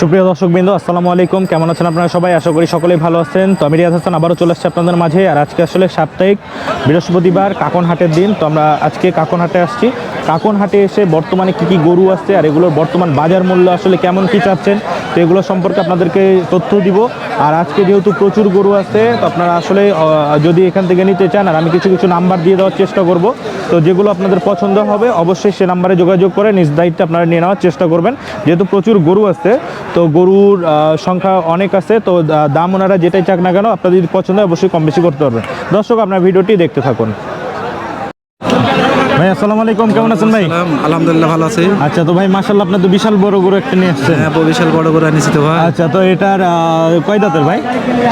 সুপ্রিয় দর্শকবৃন্দ, আসসালামু আলাইকুম। কেমন আছেন আপনারা সবাই? আশা করি সকলেই ভালো আছেন। তো আমি রিয়াজ হাসান, আবারও চলে আসছি আপনাদের মাঝে। আর আজকে আসলে সাপ্তাহিক বৃহস্পতিবার কাকন হাটের দিন। তো আমরা আজকে কাকন হাটে আসছি। কাকন হাটে এসে বর্তমানে কী কী গরু আসছে আর এগুলোর বর্তমান বাজার মূল্য আসলে কেমন, কী চাচ্ছেন, তো এগুলো সম্পর্কে আপনাদেরকে তথ্য দিব। আর আজকে যেহেতু প্রচুর গরু আছে, তো আপনারা আসলে যদি এখান থেকে নিতে চান, আর আমি কিছু কিছু নাম্বার দিয়ে দেওয়ার চেষ্টা করব। তো যেগুলো আপনাদের পছন্দ হবে, অবশ্যই সে নাম্বারে যোগাযোগ করে নিজ দায়িত্বে আপনারা নিয়ে নেওয়ার চেষ্টা করবেন। যেহেতু প্রচুর গরু আছে, তো গরুর সংখ্যা অনেক আছে, তো দাম ওনারা যেটাই চাক না কেন, আপনাদের যদি পছন্দ হয়, অবশ্যই কম বেশি করতে পারবেন। দর্শক, আপনার ভিডিওটি দেখতে থাকুন। ভাই আসসালামু আলাইকুম কেমন আছেন ভাই? আলহামদুলিল্লাহ ভালো আছি। আচ্ছা তো ভাই মাশাল্লাহ আপনি তো বিশাল বড় গরু একটা নিয়ে আসছেন। হ্যাঁ বিশাল বড় করে আনিছি তো ভাই। আচ্ছা তো এটার কয় দাঁতের ভাই?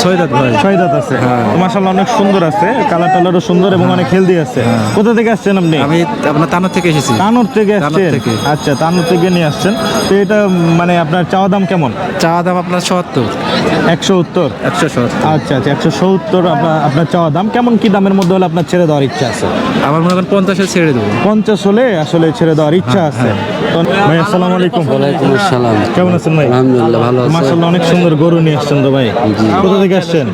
ছয় দাঁত ভাই। ছয় দাঁত আছে। মাশাল্লাহ অনেক সুন্দর আছে কালার টালারও সুন্দর এবং অনেক হেলদি আছে। কোথা থেকে আসছেন আপনি? আমি আপনার তানোর থেকে এসেছি। তানোর থেকে আসছেন। আচ্ছা তানোর থেকে নিয়ে আসছেন। তো এটা মানে আপনার চাওয়া দাম কেমন? চা দাম আপনার সত্তর। একশো উত্তর? একশো সত্তর। আচ্ছা আচ্ছা একশো সত্তর আপনার আপনার চাওয়া দাম। কেমন কি দামের মধ্যে হলে আপনার ছেড়ে দেওয়ার ইচ্ছা আছে? আমার মনে করেন পঞ্চাশে ছেড়ে দেবো। পঞ্চাশ হলে আসলে ছেড়ে দেওয়ার ইচ্ছা আছে। তো ভাই আসসালামু আলাইকুম। ওয়ালাইকুম আসসালাম। কেমন আছেন ভাই? আলহামদুলিল্লাহ ভালো আছে। মাশাল্লাহ অনেক সুন্দর গরু নিয়ে আসছেন তো ভাই। কোথা থেকে আসছেন?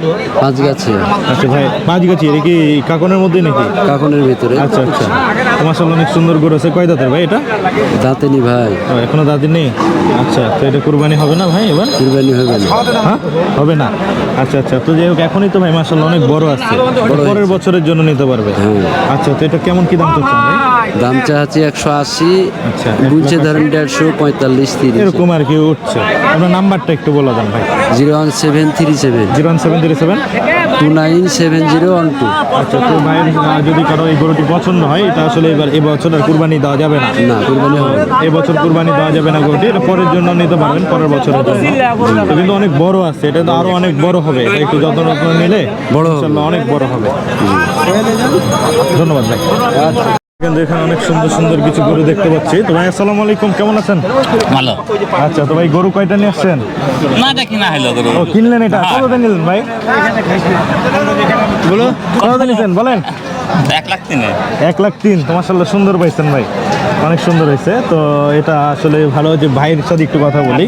পাঁচ গাছে আচ্ছা ভাই পাঁচ গাছি এটা কি কাকনের মধ্যে নাকি? কাকনের ভিতরে। আচ্ছা আচ্ছা। মাশাল্লাহ অনেক সুন্দর গরু আছে। কয় দাঁতের ভাই এটা? দাঁতেনি ভাই। এখনও দাঁতের নেই? আচ্ছা তো এটা কুরবানি হবে না ভাই এবার? কুরবানি হবে না। হ্যাঁ? হবে না? আচ্ছা আচ্ছা। তো যাই হোক এখনই তো ভাই মাসাল্লাহ অনেক বড় আছে। পরের বছরের জন্য নিতে পারবে। হ্যাঁ। আচ্ছা তো এটা কেমন কি দাম চাচ্ছেন ভাই? দাম চাচ্ছি একশো আশি আচ্ছা, গুনছে ধরেন দেড়শো পঁয়তাল্লিশ তিরিশ। এরকম আর কি উঠছে। আপনার নাম্বারটা একটু বলে দেন ভাই। Zero one seven three seven. Zero one seven three seven? Two nine seven zero one two. আচ্ছা তো আহ, যদি কারও এই গরুটি পছন্দ হয় এটা আসলে এবার এবছর আর কুরবানি দেওয়া যাবে না। না কুরবানি হবে এবছর কুরবানি দেওয়া যাবে না গরুটি এটা পরের জন্য নিতে পারবেন পরের বছরের জন্য। তো কিন্তু অনেক বড় আছে এটা তো আরও অনেক বড় হবে। এটা একটু যত্ন যত্ন নিলে বড় অনেক বড় হবে। ধন্যবাদ ভাই। কিন্তু এখানে অনেক সুন্দর সুন্দর কিছু গরু দেখতে পাচ্ছি। তো ভাই আসসালামু আলাইকুম কেমন আছেন? ভালো। আচ্ছা তো ভাই গরু কয়টা নিয়ে আসছেন? না এটা কিনা হলো গরু। ও কিনলেন এটা? কত দিয়ে নিলেন ভাই? বলো। কত দিয়ে নিলেন? বলেন। এক লাখ তিনে। এক লাখ তিন তো মাসাল্লাহ সুন্দর পাইছেন ভাই। অনেক সুন্দর হয়েছে। তো এটা আসলে ভালো যে ভাইয়ের সাথে একটু কথা বলি।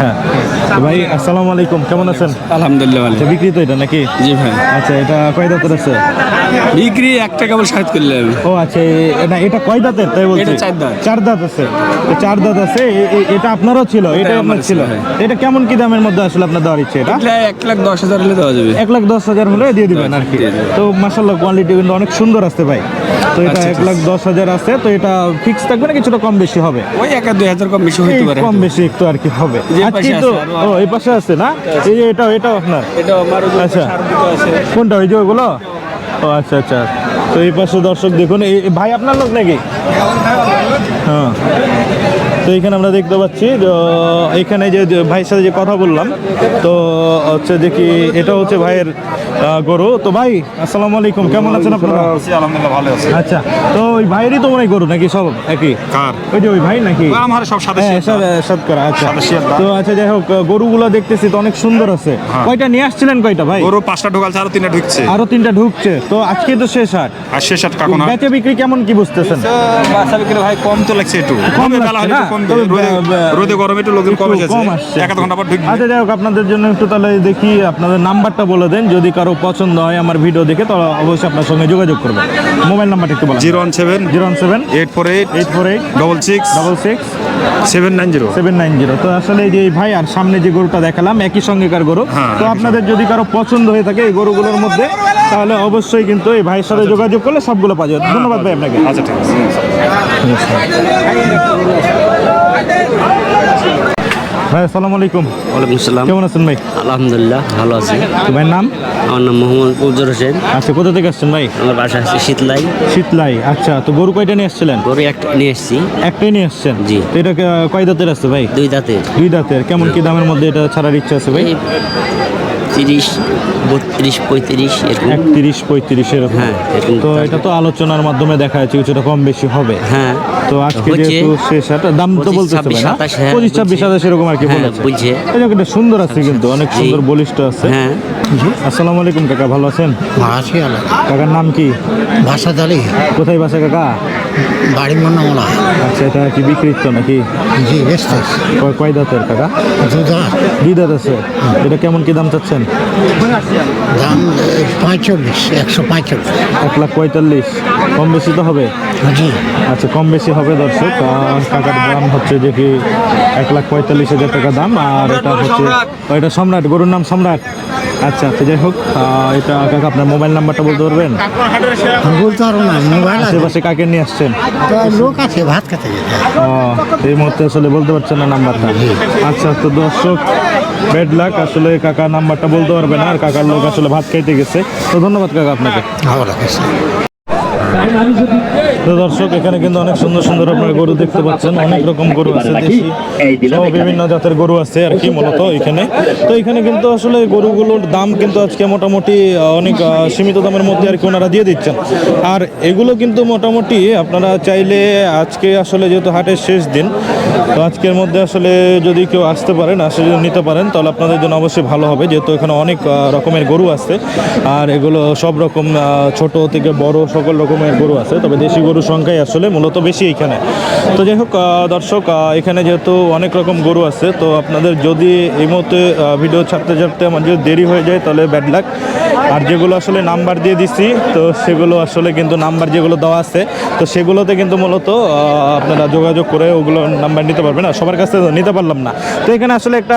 হ্যাঁ। ভাই আসসালামু আলাইকুম কেমন আছেন? আলহামদুলিল্লাহ ভালো। আচ্ছা বিক্রি তো এটা নাকি? জি ভাই। আচ্ছা এটা কয় দাঁতের আছে? বিক্রি একটা কেবল সাহিত্য করলাম ও আচ্ছা এটা কয় দাঁতের? তাই বলছি। চার দাঁত। চার দাঁত আছে। চার দাঁত আছে এটা আপনারও ছিল? এটা আপনার ছিল। এটা কেমন কি দামের মধ্যে আসলে আপনার দেওয়ার ইচ্ছে এটা? এক লাখ দশ হাজার হলে দেওয়া যাবে। এক লাখ দশ হাজার হলে দিয়ে দিবেন আর কি। তো মাসাল্লাহ কোয়ালিটি কিন্তু অনেক সুন্দর আছে ভাই। তো এটা আচ্ছা, এক লাখ দশ হাজার আছে তো এটা ফিক্স থাকবে না কিছুটা কম বেশি হবে? ওই এক দুই হাজার কম বেশি হতে পারে। কম বেশি একটু আর কি হবে। তো ও এই পাশে আছে না? এই যে এটাও এটাও আপনার? এটা আচ্ছা। কোনটা ওই যে ওগুলো? ও আচ্ছা আচ্ছা। তো এই পাশে দর্শক দেখুন এই ভাই আপনার লোক নাকি? হ্যাঁ। তো এখানে আমরা দেখতে পাচ্ছি এখানে যে ভাইয়ের সাথে যে কথা বললাম তো হচ্ছে দেখি এটা হচ্ছে ভাইয়ের গরু। তো ভাই আসসালামু আলাইকুম কেমন আছেন আপনারা? আলহামদুলিল্লাহ ভালো আছে। আচ্ছা তো ওই ভাইয়েরই তো মনে গরু নাকি সব একই? কার? ওই যে ওই ভাই নাকি? আমার সব সাদা হ্যাঁ করা আচ্ছা। তো আচ্ছা যাই হোক গরুগুলো দেখতেছি তো অনেক সুন্দর আছে। কয়টা নিয়ে আসছিলেন কয়টা ভাই? গরু পাঁচটা ঢোকালছে আরও তিনটা ঢুকছে। আরও তিনটা ঢুকছে তো আজকে তো শেষ হাট আর শেষ আট কাকু না। বেচে বিক্রি কেমন কি বুঝতেছেন? বাচ্চা বিক্রি ভাই কম তো লাগছে একটু। কম বেলা হলে না? একটু কম তবে রোদে গরমে একটু লোকজন কম এসেছে। এক ঘণ্টা পর ঢুকবে। আচ্ছা যাই হোক আপনাদের জন্য একটু তাহলে দেখি আপনাদের নাম্বারটা বলে দেন। যদি কারও পছন্দ হয় আমার ভিডিও দেখে তাহলে অবশ্যই আপনার সঙ্গে যোগাযোগ করবে মোবাইল নাম্বারটা একটু বলেন। Zero one seven. Zero one seven. Eight four eight. Eight four eight. Double six. Double six. Seven nine zero. Seven nine zero. তো আসলে যে এই ভাই আর সামনে যে গরুটা দেখালাম একই সঙ্গেকার গরু। হ্যাঁ, তো আপনাদের যদি কারও পছন্দ হয়ে থাকে এই গরুগুলোর মধ্যে তাহলে অবশ্যই কিন্তু এই ভাইয়ের সাথে যোগাযোগ করলে সবগুলো পাওয়া যাবে। ধন্যবাদ ভাই আপনাকে। আচ্ছা ঠিক আছে। ভাই আসসালামু আলাইকুম। ওয়ালাইকুম আসসালাম কেমন আছেন ভাই? আলহামদুলিল্লাহ ভালো আছি। তোমার নাম? আমার নাম মোহাম্মদ উজ্জ্বল হোসেন। আচ্ছা কোথা থেকে আসছেন ভাই? আমার বাসা আছে শীতলাই। শীতলাই আচ্ছা তো গরু কয়টা নিয়ে আসছিলেন? গরু একটা নিয়ে এসেছি। একটাই নিয়ে আসছেন? জি। তো এটা কয় দাঁতের আছে ভাই? দুই দাঁতের। দুই দাঁতের। কেমন কি দামের মধ্যে এটা ছাড়ার ইচ্ছা আছে ভাই? তিরিশ বত্রিশ পঁয়ত্রিশ এরকম। এক তিরিশ পঁয়ত্রিশ এরকম। হ্যাঁ, তো এটা তো আলোচনার মাধ্যমে দেখা যাচ্ছে কিছুটা কম বেশি হবে। হ্যাঁ তো আজকে যেহেতু শেষ হাট দাম তো ছাব্বিশ, ভাই না? হ্যাঁ, পঁচিশ ছাব্বিশ সাতাশ এরকম আর কি হ্যাঁ, বলেছে। বুঝছে। এই সুন্দর আছে কিন্তু অনেক সুন্দর বলিষ্ঠ আছে। হ্যাঁ। আসসালামু আলাইকুম কাকা ভালো আছেন? ভাষী কাকার নাম কি? ভাষা জানি কোথায় বাসা কাকা? বাড়ি মনে হয় আচ্ছা এটা কি বিক্রিত নাকি? জি ব্যস্ত কয় কয় দাঁতের কাকা? দুই দাঁত। আছে? এটা কেমন কি দাম চাচ্ছেন? দাম পঁয়তাল্লিশ একশো পঁয়তাল্লিশ। এক লাখ পঁয়তাল্লিশ। কম বেশি তো হবে? আচ্ছা কম বেশি হবে দর্শক। আর কাকার দাম হচ্ছে দেখি এক লাখ পঁয়তাল্লিশ হাজার টাকা দাম আর এটা হচ্ছে এটা সম্রাট গরুর নাম সম্রাট। আচ্ছা আচ্ছা যাই হোক এটা কাকা আপনার মোবাইল নাম্বারটা বলতে পারবেন? বলতে পারব না মোবাইল আছে। আশেপাশে কাকে নিয়ে আসছেন? লোক আছে ভাত খেতে এই মুহূর্তে আসলে বলতে পারছেন না নাম্বারটা। আচ্ছা তো দর্শক বেড লাক আসলে কাকা নাম্বারটা বলতে পারবে না আর কাকার লোক আসলে ভাত খাইতে গেছে। তো ধন্যবাদ কাকা আপনাকে। ভালো তো দর্শক এখানে কিন্তু অনেক সুন্দর সুন্দর আপনার গরু দেখতে পাচ্ছেন অনেক রকম গরু আছে দেশি বিভিন্ন জাতের গরু আছে আর কি মূলত এখানে। তো এখানে কিন্তু আসলে গরুগুলোর দাম কিন্তু আজকে মোটামুটি অনেক সীমিত দামের মধ্যে আর কি ওনারা দিয়ে দিচ্ছেন। আর এগুলো কিন্তু মোটামুটি আপনারা চাইলে আজকে আসলে যেহেতু হাটের শেষ দিন তো আজকের মধ্যে আসলে যদি কেউ আসতে পারেন আসলে যদি নিতে পারেন তাহলে আপনাদের জন্য অবশ্যই ভালো হবে। যেহেতু এখানে অনেক রকমের গরু আছে আর এগুলো সব রকম ছোট থেকে বড় সকল রকমের গরু আছে তবে দেশি গরুর সংখ্যাই আসলে মূলত বেশি এখানে তো যাই হোক দর্শক এখানে যেহেতু অনেক রকম গরু আছে তো আপনাদের যদি এই মুহূর্তে ভিডিও ছাড়তে ছাড়তে আমার যদি দেরি হয়ে যায় তাহলে ব্যাড লাক আর যেগুলো আসলে নাম্বার দিয়ে দিচ্ছি তো সেগুলো আসলে কিন্তু নাম্বার যেগুলো দেওয়া আছে তো সেগুলোতে কিন্তু মূলত আপনারা যোগাযোগ করে ওগুলো নাম্বার নিতে পারবেন। আর সবার কাছে নিতে পারলাম না। তো এখানে আসলে একটা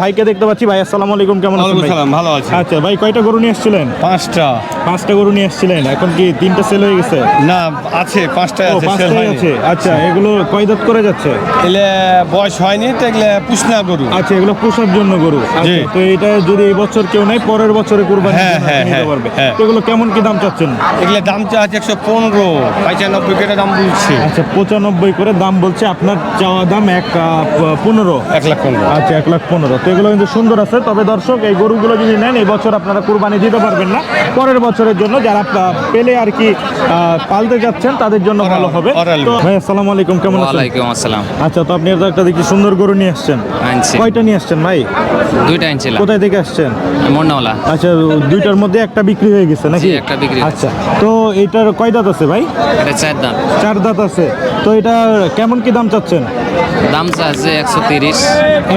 ভাইকে দেখতে পাচ্ছি। ভাই আসসালামু আলাইকুম কেমন আছেন ভালো আছে। আচ্ছা ভাই কয়টা গরু নিয়ে এসেছিলেন পাঁচটা। পাঁচটা গরু নিয়ে এসেছিলেন এখন কি তিনটা সেল হয়ে গেছে? না আছে পাঁচটায় আছে সেল হয়নি। আচ্ছা এগুলো কয় দাঁত করে যাচ্ছে? বয়স হয়নি তো এগুলো পুষনা গরু। আচ্ছা এগুলো পোষার জন্য গরু। আচ্ছা, তো এটা যদি এই বছর কেউ নেয় পরের বছরে কুরবানি হ্যাঁ, হ্যাঁ, নিতে হ্যাঁ, পারবে। হ্যাঁ। তো এগুলো কেমন কি দাম চাচ্ছেন? এগুলো দাম চা আছে একশো পনেরো পঁচানব্বই করে দাম বলছে। আচ্ছা পঁচানব্বই করে দাম বলছে আপনার চাওয়া দাম এক পনেরো। এক লাখ পনেরো। আচ্ছা এক লাখ পনেরো। তো এগুলো কিন্তু সুন্দর আছে তবে দর্শক এই গরুগুলো যদি নেন এই বছর আপনারা কুরবানি দিতে পারবেন না। পরের বছরের জন্য যারা পেলে আর কি পালতে যাচ্ছেন তাদের জন্য ভালো হবে। ভাই আসসালামু আলাইকুম কেমন আছেন? ওয়ালাইকুম আসসালাম। আচ্ছা তো আপনি একটা দেখি সুন্দর গরু নিয়ে আসছেন। আনছি। কয়টা নিয়ে আসছেন ভাই? দুইটা আনছিলাম। কোথায় থেকে আসছেন? মন্নাওয়ালা। আচ্ছা দুইটার মধ্যে একটা বিক্রি হয়ে গেছে নাকি? একটা বিক্রি আচ্ছা তো এটার কয় দাঁত আছে ভাই? এটা চার দাম চার দাঁত আছে। তো এটা কেমন কি দাম চাচ্ছেন? দাম আছে একশো তিরিশ।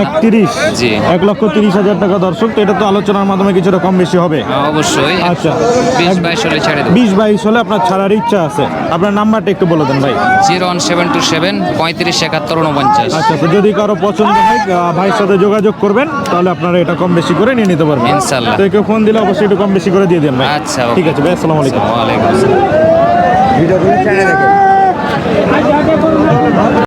এক তিরিশ জি। এক লক্ষ তিরিশ হাজার টাকা দর্শক তো এটা তো আলোচনার মাধ্যমে কিছুটা কম বেশি হবে। অবশ্যই। আচ্ছা। বিশ বাইশ হলে ছেড়ে বিশ বাইশ হলে আপনার ছাড়ার ইচ্ছা আছে। আপনার নাম্বারটা একটু বলে দেন ভাই। Zero one seven two seven পঁয়ত্রিশ একাত্তর উনপঞ্চাশ। আচ্ছা তো যদি কারও পছন্দ হয় আহ, ভাইয়ের সাথে যোগাযোগ করবেন তাহলে আপনারা এটা কম বেশি করে নিয়ে নিতে পারবেন। ইনশাল্লাহ। তো কেউ ফোন দিলে অবশ্যই একটু কম বেশি করে দিয়ে দেন ভাই। আচ্ছা, ওকে। ঠিক আছে ভাই আসসালামু আলাইকুম। ওয়ালাইকুম আসসালাম